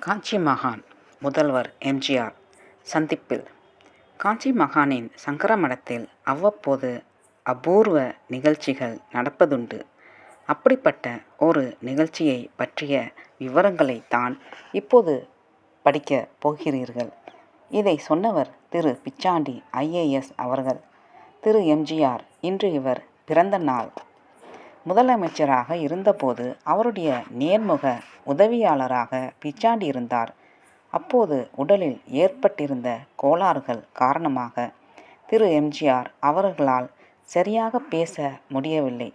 காஞ்சி மகான் முதல்வர் எம்ஜிஆர் சந்திப்பில். காஞ்சி மகானின் சங்கர மடத்தில் அவ்வப்போது அபூர்வ நிகழ்ச்சிகள் நடப்பதுண்டு. அப்படிப்பட்ட ஒரு நிகழ்ச்சியை பற்றிய விவரங்களை தான் இப்போது படிக்கப் போகிறீர்கள். இதை சொன்னவர் திரு பிச்சாண்டி ஐஏஎஸ் அவர்கள். திரு எம்ஜிஆர் இன்று இவர் பிறந்த நாள். முதலமைச்சராக இருந்தபோது அவருடைய நேர்முக உதவியாளராக பிச்சாண்டி இருந்தார் அப்போது உடலில் ஏற்பட்டிருந்த கோளாறுகள் காரணமாக திரு. எம்ஜிஆர் அவர்களால் சரியாக பேச முடியவில்லை.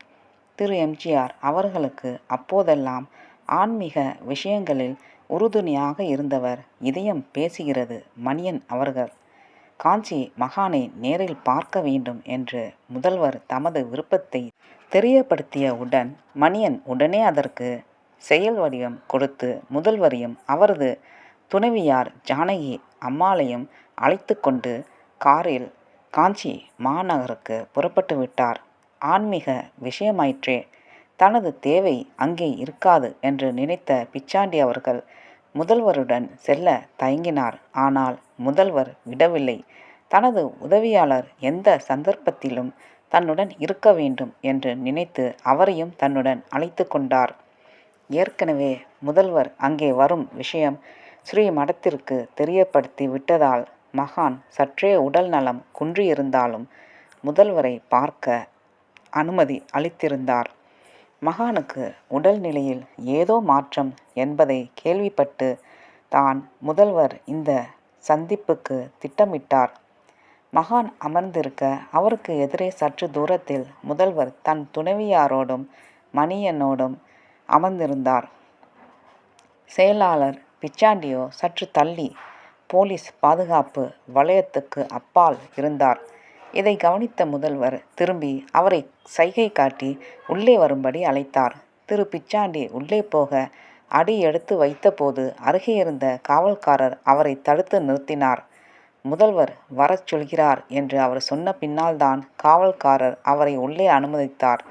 திரு. எம்ஜிஆர் அவர்களுக்கு அப்போதெல்லாம் ஆன்மீக விஷயங்களில் உறுதுணையாக இருந்தவர் இதயம் பேசுகிறது மணியன் அவர்கள். காஞ்சி மகானை நேரில் பார்க்க வேண்டும் என்று முதல்வர் தமது விருப்பத்தை தெரியப்படுத்தியவுடன் மணியன் உடனே அதற்கு செயல் வடிவம் கொடுத்து முதல்வரையும் அவரது துணைவியார் ஜானகி அம்மாளையும் அழைத்து கொண்டு காரில் காஞ்சி மாநகருக்கு புறப்பட்டு விட்டார். ஆன்மீக விஷயமாயிற்றே தனது தேவை அங்கே இருக்காது என்று நினைத்த பிச்சாண்டி அவர்கள் முதல்வருடன் செல்ல தயங்கினார். ஆனால் முதல்வர் விடவில்லை. தனது உதவியாளர் எந்த சந்தர்ப்பத்திலும் தன்னுடன் இருக்க வேண்டும் என்று நினைத்து அவரையும் தன்னுடன் அழைத்து கொண்டார். ஏற்கனவே முதல்வர் அங்கே வரும் விஷயம் ஸ்ரீ மடத்திற்கு தெரியப்படுத்தி விட்டதால் மகான் சற்றே உடல் நலம் குன்றியிருந்தாலும் முதல்வரை பார்க்க அனுமதி அளித்திருந்தார். மகானுக்கு உடல்நிலையில் ஏதோ மாற்றம் என்பதை கேள்விப்பட்டு தான் முதல்வர் இந்த சந்திப்புக்கு திட்டமிட்டார். மகான் அமர்ந்திருக்க அவருக்கு எதிரே சற்று தூரத்தில் முதல்வர் தன் துணைவியாரோடும் மணியனோடும் அமர்ந்திருந்தார். செயலாளர் பிச்சாண்டியோ சற்று தள்ளி போலீஸ் பாதுகாப்பு வளையத்துக்கு அப்பால் இருந்தார். இதை கவனித்த முதல்வர் திரும்பி அவரை சைகை காட்டி உள்ளே வரும்படி அழைத்தார். திரு பிச்சாண்டி உள்ளே போக அடி எடுத்து வைத்தபோது அருகே இருந்த காவல்காரர் அவரை தடுத்து நிறுத்தினார். முதல்வர் வரச் சொல்கிறார் என்று அவர் சொன்ன பின்னால்தான் காவல்காரர் அவரை உள்ளே அனுமதித்தார்.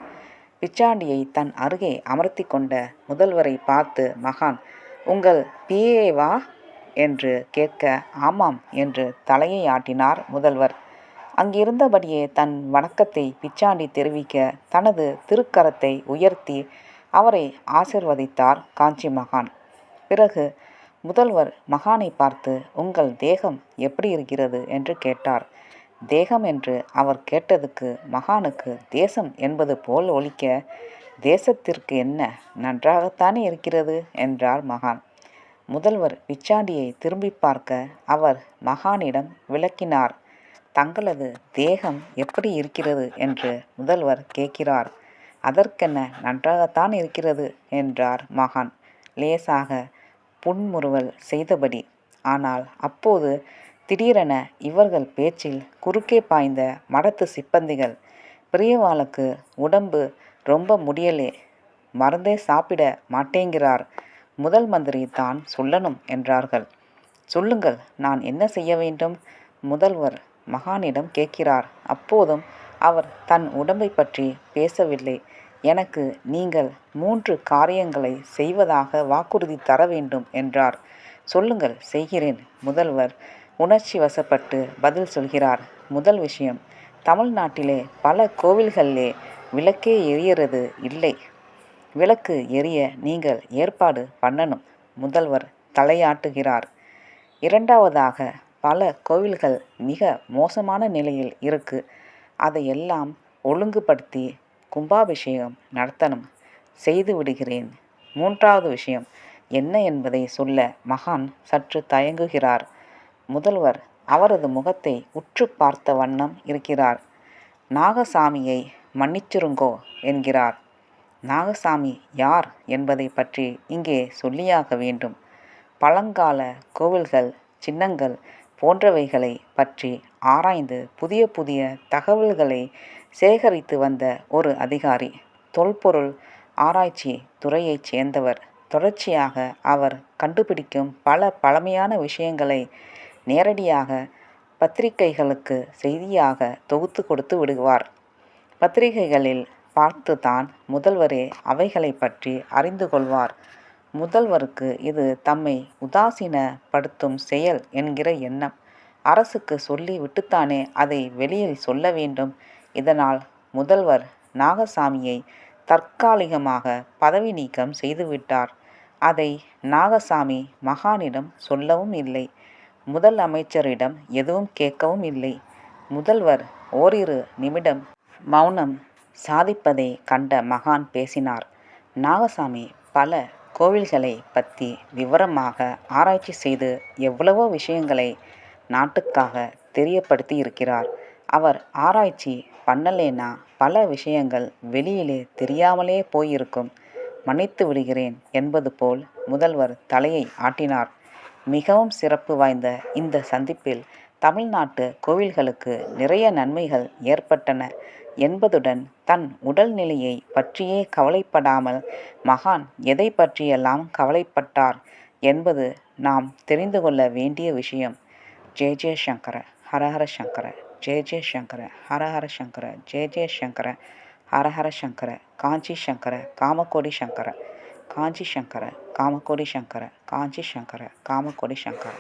பிச்சாண்டியை தன் அருகே அமர்த்தி கொண்ட முதல்வரை பார்த்து மகான் உங்கள் பிஏவா என்று கேட்க ஆமாம் என்று தலையை ஆட்டினார் முதல்வர். அங்கிருந்தபடியே தன் வணக்கத்தை பிச்சாண்டி தெரிவிக்க தனது திருக்கரத்தை உயர்த்தி அவரை ஆசிர்வதித்தார் காஞ்சி மகான். பிறகு முதல்வர் மகானை பார்த்து உங்கள் தேகம் எப்படி இருக்கிறது? என்று கேட்டார். தேகம் என்று அவர் கேட்டதுக்கு மகானுக்கு தேசம் என்பது போல் ஒழிக்க தேசத்திற்கு என்ன நன்றாகத்தானே இருக்கிறது? என்றார் மகான். முதல்வர் பிச்சாண்டியை திரும்பி பார்க்க அவர் மகானிடம் விளக்கினார் தங்களது தேகம் எப்படி இருக்கிறது? என்று முதல்வர் கேட்கிறார். அதற்கென்ன? நன்றாகத்தான் இருக்கிறது என்றார் மகான். லேசாக புன்முறுவல் செய்தபடி. ஆனால் அப்போது திடீரென இவர்கள் பேச்சில் குறுக்கே பாய்ந்த மடத்து சிப்பந்திகள் பிரியவாளுக்கு உடம்பு ரொம்ப முடியலே மருந்தே சாப்பிட மாட்டேங்கிறார் முதல் மந்திரி தான் சொல்லணும் என்றார்கள். சொல்லுங்கள் நான் என்ன செய்ய வேண்டும்? முதல்வர் மகானிடம் கேட்கிறார். அப்போதும் அவர் தன் உடம்பை பற்றி பேசவில்லை. எனக்கு நீங்கள் மூன்று காரியங்களை செய்வதாக வாக்குறுதி தர வேண்டும் என்றார். சொல்லுங்கள் செய்கிறேன். முதல்வர் உணர்ச்சி வசப்பட்டு பதில் சொல்கிறார். முதல் விஷயம் தமிழ்நாட்டிலே பல கோவில்களிலே விளக்கே எரியறது இல்லை. விளக்கு எரிய நீங்கள் ஏற்பாடு பண்ணணும் முதல்வர் தலையாட்டுகிறார். இரண்டாவதாக பல கோவில்கள் மிக மோசமான நிலையில் இருக்குது அதையெல்லாம் ஒழுங்குபடுத்தி கும்பாபிஷேகம் நடத்தணும். செய்து விடுகிறேன். மூன்றாவது விஷயம் என்ன என்பதை சொல்ல மகான் சற்று தயங்குகிறார். முதல்வர் அவரது முகத்தை உற்று பார்த்த வண்ணம் இருக்கிறார். நாகசாமியை மன்னிச்சிருங்கோ என்கிறார். நாகசாமி யார் என்பதை பற்றி இங்கே சொல்லியாக வேண்டும். பழங்கால கோவில்கள் சின்னங்கள் போன்றவைகளை பற்றி ஆராய்ந்து புதிய புதிய தகவல்களை சேகரித்து வந்த ஒரு அதிகாரி தொல்பொருள் ஆராய்ச்சி துறையைச் சேர்ந்தவர். தொடர்ச்சியாக அவர் கண்டுபிடிக்கும் பல பழமையான விஷயங்களை நேரடியாக பத்திரிகைகளுக்கு செய்தியாக தொகுத்து கொடுத்து விடுவார். பத்திரிகைகளில் பார்த்து தான் முதல்வரே அவைகளை பற்றி அறிந்து கொள்வார். முதல்வருக்கு இது தம்மை உதாசீனப்படுத்தும் செயல் என்கிற எண்ணம். அரசுக்கு சொல்லி விட்டுத்தானே அதை வெளியில் சொல்ல வேண்டும். இதனால் முதல்வர் நாகசாமியை தற்காலிகமாக பதவி நீக்கம் செய்துவிட்டார். அதை நாகசாமி மகானிடம் சொல்லவும் இல்லை. முதல் அமைச்சரிடம் எதுவும் கேட்கவும் இல்லை. முதல்வர் ஓரிரு நிமிடம் மௌனம் சாதிப்பதைக் கண்ட மகான் பேசினார். நாகசாமி பல கோவில்களை பற்றி விவரமாக ஆராய்ச்சி செய்து எவ்வளவோ விஷயங்களை நாட்டுக்காக தெரியப்படுத்தி இருக்கிறார் அவர் ஆராய்ச்சி பண்ணலேன்னா பல விஷயங்கள் வெளியிலே தெரியாமலே போயிருக்கும். மன்னித்து விடுகிறேன் என்பது போல் முதல்வர் தலையை ஆட்டினார். மிகவும் சிறப்பு வாய்ந்த இந்த சந்திப்பில் தமிழ்நாட்டு கோவில்களுக்கு நிறைய நன்மைகள் ஏற்பட்டன என்பதுடன் தன் உடல்நிலையை பற்றியே கவலைப்படாமல் மகான் எதை பற்றியெல்லாம் கவலைப்பட்டார் என்பது நாம் தெரிந்து கொள்ள வேண்டிய விஷயம். ஜெய ஜெய சங்கர ஹரஹர சங்கர ஜெய ஜெய சங்கர ஹரஹர சங்கர ஜெய ஜெய சங்கர ஹரஹர சங்கர காஞ்சி சங்கர காமக்கோடி சங்கர காஞ்சி சங்கர காமக்கோடி சங்கர காஞ்சி சங்கர காமக்கோடி சங்கர